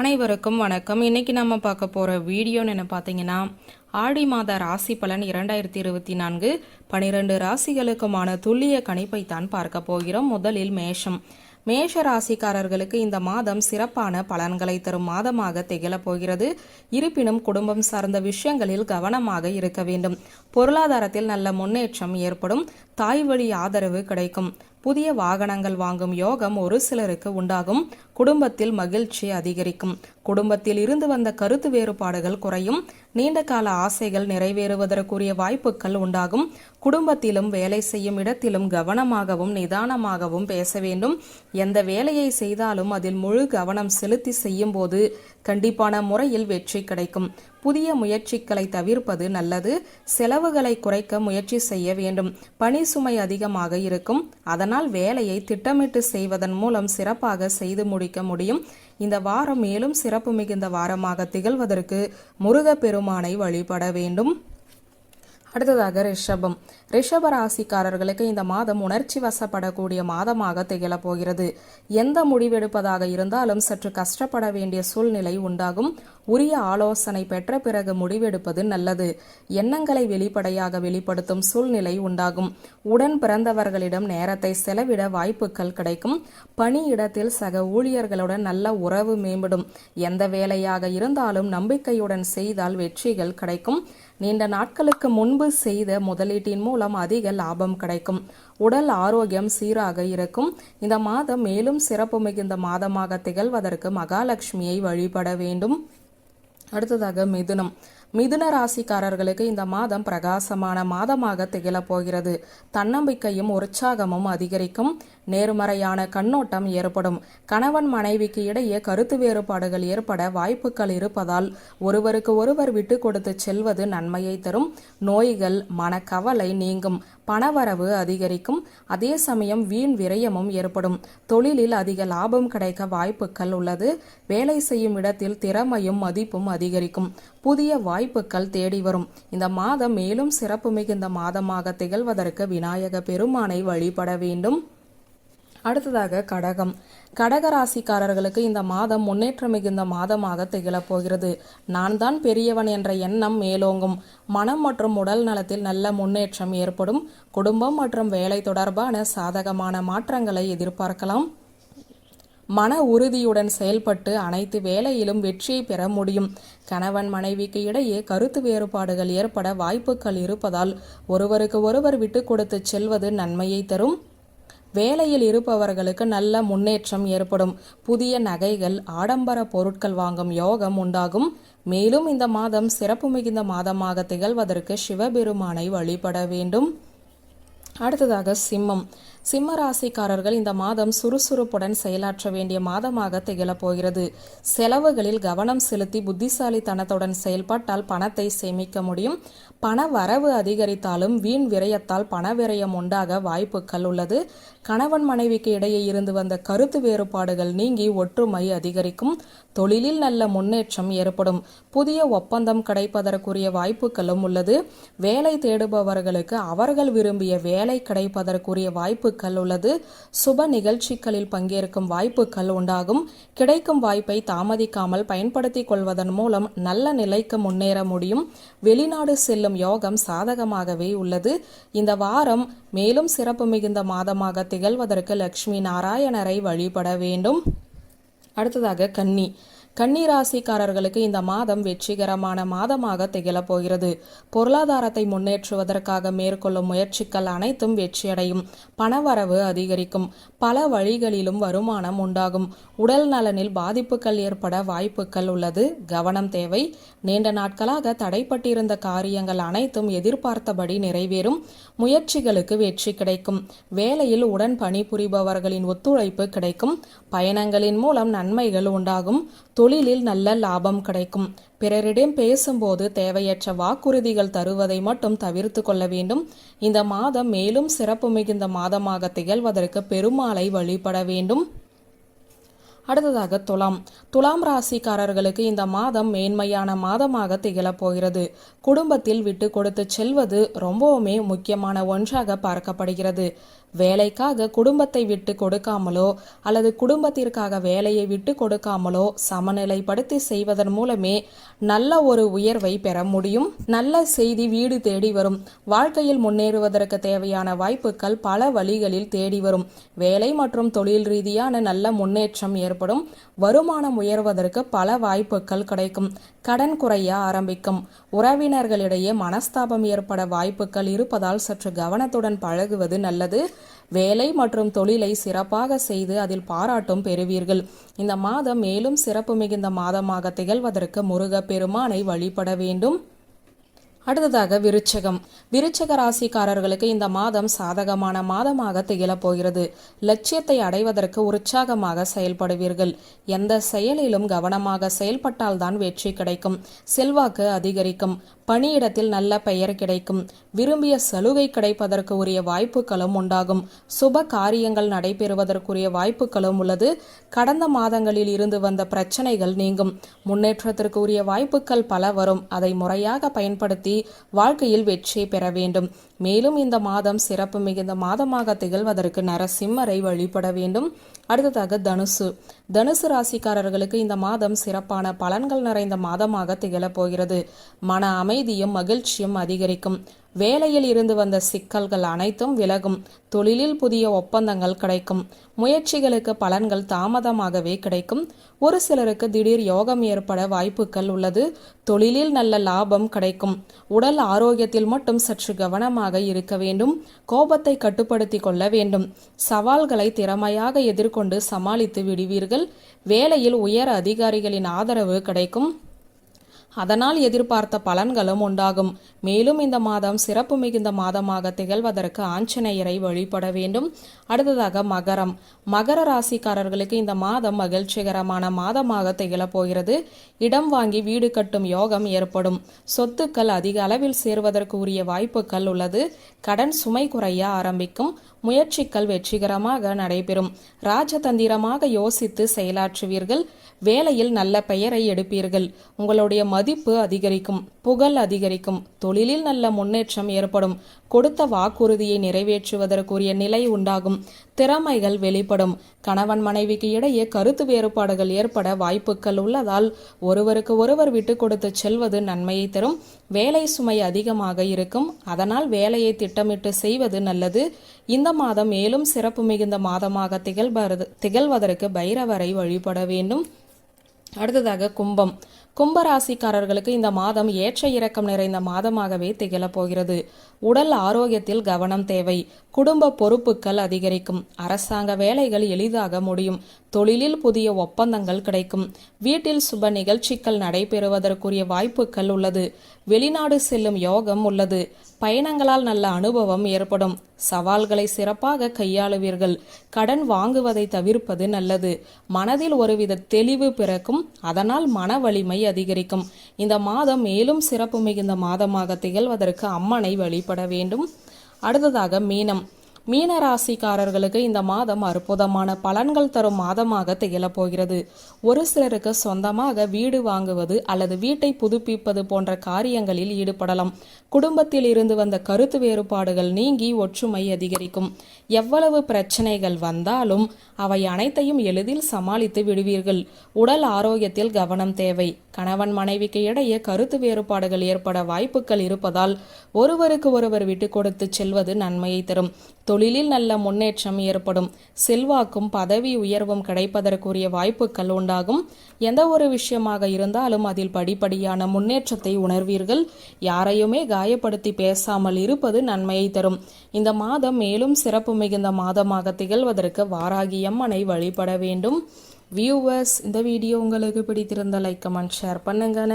அனைவருக்கும் வணக்கம். இன்னைக்கு நம்ம பார்க்க போகிற வீடியோன்னு என்ன பார்த்தீங்கன்னா ஆடி மாத ராசி பலன் இரண்டாயிரத்தி இருபத்தி நான்கு பனிரெண்டு ராசிகளுக்குமான துல்லிய கணிப்பை தான் பார்க்க போகிறோம். முதலில் மேஷம். மேஷ ராசிக்காரர்களுக்கு இந்த மாதம் சிறப்பான பலன்களை தரும் மாதமாக திகழப் போகிறது. இருப்பினும் குடும்பம் சார்ந்த விஷயங்களில் கவனமாக இருக்க வேண்டும். பொருளாதாரத்தில் நல்ல முன்னேற்றம் ஏற்படும். தாய் வழி ஆதரவு கிடைக்கும். புதிய வாகனங்கள் வாங்கும் யோகம் ஒரு சிலருக்கு உண்டாகும். குடும்பத்தில் மகிழ்ச்சி அதிகரிக்கும். குடும்பத்தில் இருந்து வந்த கருத்து வேறுபாடுகள் குறையும். நீண்ட கால ஆசைகள் நிறைவேறுவதற்குரிய வாய்ப்புகள் உண்டாகும். குடும்பத்திலும் வேலை செய்யும் இடத்திலும் கவனமாகவும் நிதானமாகவும் பேச வேண்டும். எந்த வேலையை செய்தாலும் அதில் முழு கவனம் செலுத்தி செய்யும் போது கண்டிப்பான முறையில் வெற்றி கிடைக்கும். புதிய முயற்சிகளை தவிர்ப்பது நல்லது. செலவுகளை குறைக்க முயற்சி செய்ய வேண்டும். பணி சுமை அதிகமாக இருக்கும். அதனால் வேலையை திட்டமிட்டு செய்வதன் மூலம் சிறப்பாக செய்து முடிக்க முடியும். இந்த வாரம் மேலும் சிறப்பு மிகுந்த வாரமாக திகழ்வதற்கு முருகப்பெருமானை வழிபட வேண்டும். அடுத்ததாக ரிஷபம். ரிஷப ராசிக்காரர்களுக்கு இந்த மாதம் உணர்ச்சி வசப்படக்கூடிய மாதமாக திகழப் போகிறது. எந்த முடிவெடுப்பதாக இருந்தாலும் சற்று கஷ்டப்பட வேண்டிய சூழ்நிலை உண்டாகும். உரிய ஆலோசனை பெற்ற பிறகு முடிவெடுப்பது நல்லது. எண்ணங்களை வெளிப்படையாக வெளிப்படுத்தும் சூழ்நிலை உண்டாகும். உடன் பிறந்தவர்களிடம் நேரத்தை செலவிட வாய்ப்புகள் கிடைக்கும். பணியிடத்தில் சக ஊழியர்களுடன் நல்ல உறவு மேம்படும். எந்த வேலையாக இருந்தாலும் நம்பிக்கையுடன் செய்தால் வெற்றிகள் கிடைக்கும். நீண்ட நாட்களுக்கு முன்பு செய்த முதலீட்டின் மூலம் அதிக லாபம் கிடைக்கும். உடல் ஆரோக்கியம் சீராக இருக்கும். இந்த மாதம் மேலும் சிறப்பு மிகுந்த மாதமாக திகழ்வதற்கு மகாலட்சுமியை வழிபட வேண்டும். அடுத்ததாக மிதுனம். மிதுன ராசிக்காரர்களுக்கு இந்த மாதம் பிரகாசமான மாதமாக திகழப் போகிறது. தன்னம்பிக்கையும் உற்சாகமும் அதிகரிக்கும். நேர்மறையான கண்ணோட்டம் ஏற்படும். கணவன் மனைவிக்கு இடையே கருத்து வேறுபாடுகள் ஏற்பட வாய்ப்புகள் இருப்பதால் ஒருவருக்கு ஒருவர் விட்டு கொடுத்து செல்வது நன்மையை தரும். நோய்கள் மனக்கவலை நீங்கும். பணவரவு அதிகரிக்கும். அதே சமயம் வீண் விரயமும் ஏற்படும். தொழிலில் அதிக லாபம் கிடைக்க வாய்ப்புகள் உள்ளது. வேலை செய்யும் இடத்தில் திறமையும் மதிப்பும் அதிகரிக்கும். புதிய வாய்ப்புகள் தேடி வரும். இந்த மாதம் மேலும் சிறப்பு மிகுந்த மாதமாக திகழ்வதற்கு விநாயக பெருமானை வழிபட வேண்டும். அடுத்ததாக கடகம். கடக ராசிக்காரர்களுக்கு இந்த மாதம் முன்னேற்றம் மிகுந்த மாதமாக திகழப் போகிறது. நான் தான் பெரியவன் என்ற எண்ணம் மேலோங்கும். மனம் மற்றும் உடல் நலத்தில் நல்ல முன்னேற்றம் ஏற்படும். குடும்பம் மற்றும் வேலை தொடர்பான சாதகமான மாற்றங்களை எதிர்பார்க்கலாம். மன உறுதியுடன் செயல்பட்டு அனைத்து வேலையிலும் வெற்றியை பெற முடியும். கணவன் மனைவிக்கு இடையே கருத்து வேறுபாடுகள் ஏற்பட வாய்ப்புகள் இருப்பதால் ஒருவருக்கு ஒருவர் விட்டு கொடுத்து செல்வது நன்மையை தரும். வேலையில் இருப்பவர்களுக்கு நல்ல முன்னேற்றம் ஏற்படும். புதிய நகைகள் ஆடம்பர பொருட்கள் வாங்கும் யோகம் உண்டாகும். மேலும் இந்த மாதம் சிறப்பு மிகுந்த மாதமாக திகழ்வதற்கு சிவபெருமானை வழிபட வேண்டும். அடுத்ததாக சிம்மம். சிம்ம ராசிக்காரர்கள் இந்த மாதம் சுறுசுறுப்புடன் செயலாற்ற வேண்டிய மாதமாக திகழப் போகிறது. செலவுகளில் கவனம் செலுத்தி புத்திசாலித்தனத்துடன் செயல்பட்டால் பணத்தை சேமிக்க முடியும். பண வரவு அதிகரித்தாலும் வீண் விரயத்தால் பண விரயம் உண்டாக வாய்ப்புகள் உள்ளது. கணவன் மனைவிக்கு இடையே இருந்து வந்த கருத்து வேறுபாடுகள் நீங்கி ஒற்றுமை அதிகரிக்கும். தொழிலில் நல்ல முன்னேற்றம் ஏற்படும். புதிய ஒப்பந்தம் கிடைப்பதற்குரிய வாய்ப்புகளும் உள்ளது. வேலை தேடுபவர்களுக்கு அவர்கள் விரும்பிய வேலை கிடைப்பதற்குரிய வாய்ப்பு வாய்ப்புகள் உள்ளது. சுப நிகழ்ச்சிகளில் பங்கேற்கும் வாய்ப்புகள் உண்டாகும். கிடைக்கும் வாய்ப்பை தாமதிக்காமல் பயன்படுத்திக் கொள்வதன் மூலம் நல்ல நிலைக்கு முன்னேற முடியும். வெளிநாடு செல்லும் யோகம் சாதகமாகவே உள்ளது. இந்த வாரம் மேலும் சிறப்பு மிகுந்த மாதமாக திகழ்வதற்கு லட்சுமி நாராயணரை வழிபட வேண்டும். அடுத்ததாக கன்னி. கன்னிராசிக்காரர்களுக்கு இந்த மாதம் வெற்றிகரமான மாதமாக திகழப் போகிறது. பொருளாதாரத்தை முன்னேற்றுவதற்காக மேற்கொள்ளும் முயற்சிகள் அனைத்தும் வெற்றியடையும். பணவரவு அதிகரிக்கும். பல வழிகளிலும் வருமானம் உண்டாகும். உடல் நலனில் பாதிப்புகள் ஏற்பட வாய்ப்புகள் உள்ளது. கவனம் தேவை. நீண்ட நாட்களாக தடைப்பட்டிருந்த காரியங்கள் அனைத்தும் எதிர்பார்த்தபடி நிறைவேறும். முயற்சிகளுக்கு வெற்றி கிடைக்கும். வேலையில் உடன் பணிபுரிபவர்களின் ஒத்துழைப்பு கிடைக்கும். பயணங்களின் மூலம் நன்மைகள் உண்டாகும். தொழிலில் நல்ல லாபம் கிடைக்கும். பிறரிடம் பேசும்போது தேவையற்ற வாக்குறுதிகள் தருவதை மட்டும் தவிர்த்து கொள்ள வேண்டும். இந்த மாதம் மேலும் சிறப்பு மிகுந்த மாதமாக திகழ்வதற்கு பெருமாளை வழிபட வேண்டும். அடுத்ததாக துலாம். துலாம் ராசிக்காரர்களுக்கு இந்த மாதம் மேன்மையான மாதமாக திகழப் போகிறது. குடும்பத்தில் விட்டு கொடுத்து செல்வது ரொம்பவுமே முக்கியமான ஒன்றாக பார்க்கப்படுகிறது. வேலைக்காக குடும்பத்தை விட்டு கொடுக்காமலோ அல்லது குடும்பத்திற்காக வேலையை விட்டு கொடுக்காமலோ சமநிலைப்படுத்தி செய்வதன் மூலமே நல்ல ஒரு உயர்வை பெற முடியும். நல்ல செய்தி வீடு தேடி வரும். வாழ்க்கையில் முன்னேறுவதற்கு தேவையான வாய்ப்புகள் பல வழிகளில் தேடி வரும். வேலை மற்றும் தொழில் ரீதியான நல்ல முன்னேற்றம் ஏற்படும். வருமானம் உயர்வதற்கு பல வாய்ப்புகள் கிடைக்கும். கடன் குறைய ஆரம்பிக்கும். உறவினர்களிடையே மனஸ்தாபம் ஏற்பட வாய்ப்புகள் இருப்பதால் சற்று கவனத்துடன் பழகுவது நல்லது. வேலை மற்றும் தொழிலை சிறப்பாக செய்து அதில் பாராட்டும் பெறுவீர்கள். இந்த மாதம் மேலும் சிறப்பு மிகுந்த மாதமாக திகழ்வதற்கு முருகப் பெருமானை வழிபட வேண்டும். அடுத்ததாக விருச்சகம். விருச்சக ராசிக்காரர்களுக்கு இந்த மாதம் சாதகமான மாதமாக திகழப் போகிறது லட்சியத்தை அடைவதற்கு உற்சாகமாக செயல்படுவீர்கள். எந்த செயலிலும் கவனமாக செயல்பட்டால்தான் வெற்றி கிடைக்கும். செல்வாக்கு அதிகரிக்கும். பணியிடத்தில் நல்ல பெயர் கிடைக்கும். விரும்பிய சலுகை கிடைப்பதற்கு உரிய வாய்ப்புகளும் உண்டாகும். சுப காரியங்கள் நடைபெறுவதற்குரிய வாய்ப்புகளும் உள்ளது. கடந்த மாதங்களில் இருந்து வந்த பிரச்சனைகள் நீங்கும். முன்னேற்றத்திற்கு உரிய வாய்ப்புகள் பல வரும். அதை முறையாக பயன்படுத்தி வாழ்க்கையில் வெற்றியை பெற வேண்டும். மேலும் இந்த மாதம் சிறப்பு மிகுந்த மாதமாக திகழ்வதற்கு நரசிம்மரை வழிபட வேண்டும். அடுத்ததாக தனுசு. தனுசு ராசிக்காரர்களுக்கு இந்த மாதம் சிறப்பான பலன்கள் நிறைந்த மாதமாக திகழப் போகிறது. மன அமைதியும் மகிழ்ச்சியும் அதிகரிக்கும். வேலையில் இருந்து வந்த சிக்கல்கள் அனைத்தும் விலகும். தொழிலில் புதிய ஒப்பந்தங்கள் கிடைக்கும். முயற்சிகளுக்கு பலன்கள் தாமதமாகவே கிடைக்கும். ஒரு சிலருக்கு திடீர் யோகம் ஏற்பட வாய்ப்புகள் உள்ளது. தொழிலில் நல்ல லாபம் கிடைக்கும். உடல் ஆரோக்கியத்தில் மட்டும் சற்று கவனமாக இருக்க வேண்டும். கோபத்தை கட்டுப்படுத்தி கொள்ள வேண்டும். சவால்களை திறமையாக எதிர்கொண்டு சமாளித்து விடுவீர்கள். வேலையில் உயர் அதிகாரிகளின் ஆதரவு கிடைக்கும். அதனால் எதிர்பார்த்த பலன்களும் உண்டாகும். மேலும் இந்த மாதம் சிறப்பு மிகுந்த மாதமாக திகழ்வதற்கு ஆஞ்சநேயரை வழிபட வேண்டும். அடுத்ததாக மகரம். மகர ராசிக்காரர்களுக்கு இந்த மாதம் மகிழ்ச்சிகரமான மாதமாக திகழப் போகிறது. இடம் வாங்கி வீடு கட்டும் யோகம் ஏற்படும். சொத்துக்கள் அதிக அளவில் சேர்வதற்கு உரிய வாய்ப்புகள் உள்ளது. கடன் சுமை குறைய ஆரம்பிக்கும். முயற்சிகள் வெற்றிகரமாக நடைபெறும். ராஜதந்திரமாக யோசித்து செயலாற்றுவீர்கள். வேலையில் நல்ல பெயரை எடுப்பீர்கள். உங்களுடைய மதிப்பு அதிகரிக்கும். புகழ் அதிகரிக்கும். தொழிலில் நல்ல முன்னேற்றம் ஏற்படும். கொடுத்த வாக்குறுதியை நிறைவேற்றுவதற்குரிய நிலை உண்டாகும். திறமைகள் வெளிப்படும். கணவன் மனைவிக்கு இடையே கருத்து வேறுபாடுகள் ஏற்பட வாய்ப்புகள் உள்ளதால் ஒருவருக்கு ஒருவர் விட்டு கொடுத்து செல்வது நன்மையை தரும். வேலை சுமை அதிகமாக இருக்கும். அதனால் வேலையை திட்டமிட்டு செய்வது நல்லது. இந்த மாதம் மேலும் சிறப்பு மிகுந்த மாதமாக திகழ்வது திகழ்வதற்கு பைரவரை வழிபட வேண்டும். அடுத்ததாக கும்பம். கும்பராசிக்காரர்களுக்கு இந்த மாதம் ஏற்ற இறக்கம் நிறைந்த மாதமாகவே திகழப் போகிறது. உடல் ஆரோக்கியத்தில் கவனம் தேவை. குடும்ப பொறுப்புகள் அதிகரிக்கும். அரசாங்க வேலைகள் எளிதாக முடியும். தொழிலில் புதிய ஒப்பந்தங்கள் கிடைக்கும். வீட்டில் சுப நிகழ்ச்சிகள் நடைபெறுவதற்குரிய வாய்ப்புகள் உள்ளது. வெளிநாடு செல்லும் யோகம் உள்ளது. பயணங்களால் நல்ல அனுபவம் ஏற்படும். சவால்களை சிறப்பாக கையாளுவீர்கள். கடன் வாங்குவதை தவிர்ப்பது நல்லது. மனதில் ஒருவித தெளிவு பிறக்கும். அதனால் மன வலிமை அதிகரிக்கும். இந்த மாதம் மேலும் சிறப்பு மிகுந்த மாதமாக திகழ்வதற்கு அம்மனை வழிபட வேண்டும். அடுத்ததாக மீனம். மீன ராசிக்காரர்களுக்கு இந்த மாதம் அற்புதமான பலன்கள் தரும் மாதமாக திகழப்போகிறது ஒரு சிலருக்கு சொந்தமாக வீடு வாங்குவது அல்லது வீட்டை புதுப்பிப்பது போன்ற காரியங்களில் ஈடுபடலாம். குடும்பத்தில் இருந்து வந்த கருத்து வேறுபாடுகள் நீங்கி ஒற்றுமை அதிகரிக்கும். எவ்வளவு பிரச்சனைகள் வந்தாலும் அவை அனைத்தையும் எளிதில் சமாளித்து விடுவீர்கள். உடல் ஆரோக்கியத்தில் கவனம் தேவை. கணவன் மனைவிக்கு இடையே கருத்து வேறுபாடுகள் ஏற்பட வாய்ப்புகள் இருப்பதால் ஒருவருக்கு ஒருவர் விட்டு கொடுத்து செல்வது நன்மையை தரும். தொழிலில் நல்ல முன்னேற்றம் ஏற்படும். செல்வாக்கும் பதவி உயர்வும் கிடைப்பதற்குரிய வாய்ப்புகள் உண்டாகும். எந்த ஒரு விஷயமாக இருந்தாலும் அதில் படிப்படியான முன்னேற்றத்தை உணர்வீர்கள். யாரையுமே காயப்படுத்தி பேசாமல் இருப்பது நன்மையை தரும். இந்த மாதம் மேலும் சிறப்பு மிகுந்த மாதமாக திகழ்வதற்கு வாராகி அம்மனை வழிபட வேண்டும். வியூவர்ஸ் இந்த வீடியோ உங்களுக்கு பிடித்திருந்த லைக் கமெண்ட் ஷேர் பண்ணுங்க.